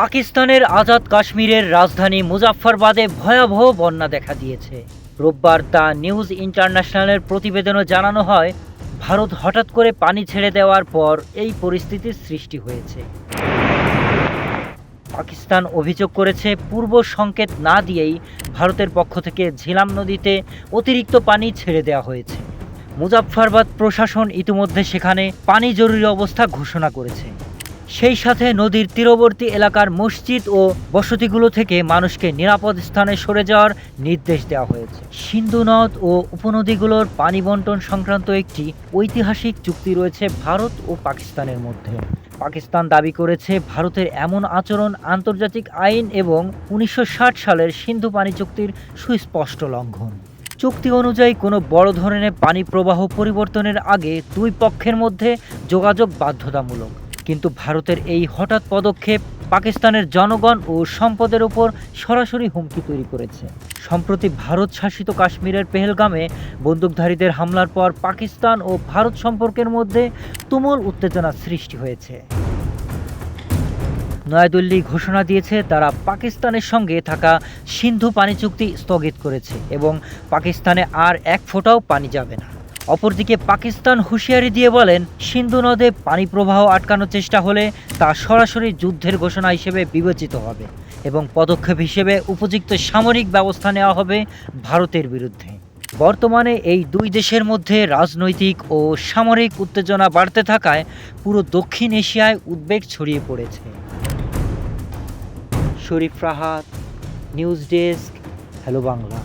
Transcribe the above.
পাকিস্তানের আজাদ কাশ্মীরের রাজধানী মুজাফফরবাদে ভয়াবহ বন্যা দেখা দিয়েছে। রোববার দ্য নিউজ ইন্টারন্যাশনালের প্রতিবেদনে জানানো হয়, ভারত হঠাৎ করে পানি ছেড়ে দেওয়ার পর এই পরিস্থিতির সৃষ্টি হয়েছে। পাকিস্তান অভিযোগ করেছে, পূর্ব সংকেত না দিয়েই ভারতের পক্ষ থেকে ঝিলাম নদীতে অতিরিক্ত পানি ছেড়ে দেওয়া হয়েছে। মুজাফফরবাদ প্রশাসন ইতিমধ্যে সেখানে পানি জরুরি অবস্থা ঘোষণা করেছে। সেই সাথে নদীর তীরবর্তী এলাকার মসজিদ ও বসতিগুলো থেকে মানুষকে নিরাপদ স্থানে সরে যাওয়ার নির্দেশ দেওয়া হয়েছে। সিন্ধু নদ ও উপনদীগুলোর পানি বন্টন সংক্রান্ত একটি ঐতিহাসিক চুক্তি রয়েছে ভারত ও পাকিস্তানের মধ্যে। পাকিস্তান দাবি করেছে, ভারতের এমন আচরণ আন্তর্জাতিক আইন এবং উনিশশো ষাট সালের সিন্ধু পানি চুক্তির সুস্পষ্ট লঙ্ঘন। চুক্তি অনুযায়ী কোনো বড় ধরনের পানি প্রবাহ পরিবর্তনের আগে দুই পক্ষের মধ্যে যোগাযোগ বাধ্যতামূলক। কিন্তু ভারতের এই হঠাৎ পদক্ষেপ পাকিস্তানের জনগণ ও সম্পদের উপর সরাসরি হুমকি তৈরি করেছে। সম্প্রতি ভারত শাসিত কাশ্মীরের পেহেলগামে বন্দুকধারীদের হামলার পর পাকিস্তান ও ভারত সম্পর্কের মধ্যে তুমুল উত্তেজনা সৃষ্টি হয়েছে। নয়াদিল্লি ঘোষণা দিয়েছে, তারা পাকিস্তানের সঙ্গে থাকা সিন্ধু পানি চুক্তি স্থগিত করেছে এবং পাকিস্তানে আর এক ফোঁটাও পানি যাবে না। অপরদিকে পাকিস্তান হুঁশিয়ারি দিয়ে বলেন, সিন্ধু নদে পানি প্রবাহ আটকানোর চেষ্টা হলে তা সরাসরি যুদ্ধের ঘোষণা হিসেবে বিবেচিত হবে এবং পদক্ষেপ হিসেবে উপযুক্ত সামরিক ব্যবস্থা নেওয়া হবে ভারতের বিরুদ্ধে। বর্তমানে এই দুই দেশের মধ্যে রাজনৈতিক ও সামরিক উত্তেজনা বাড়তে থাকায় পুরো দক্ষিণ এশিয়ায় উদ্বেগ ছড়িয়ে পড়েছে। Sharif Rahat, news desk, hello Bangla.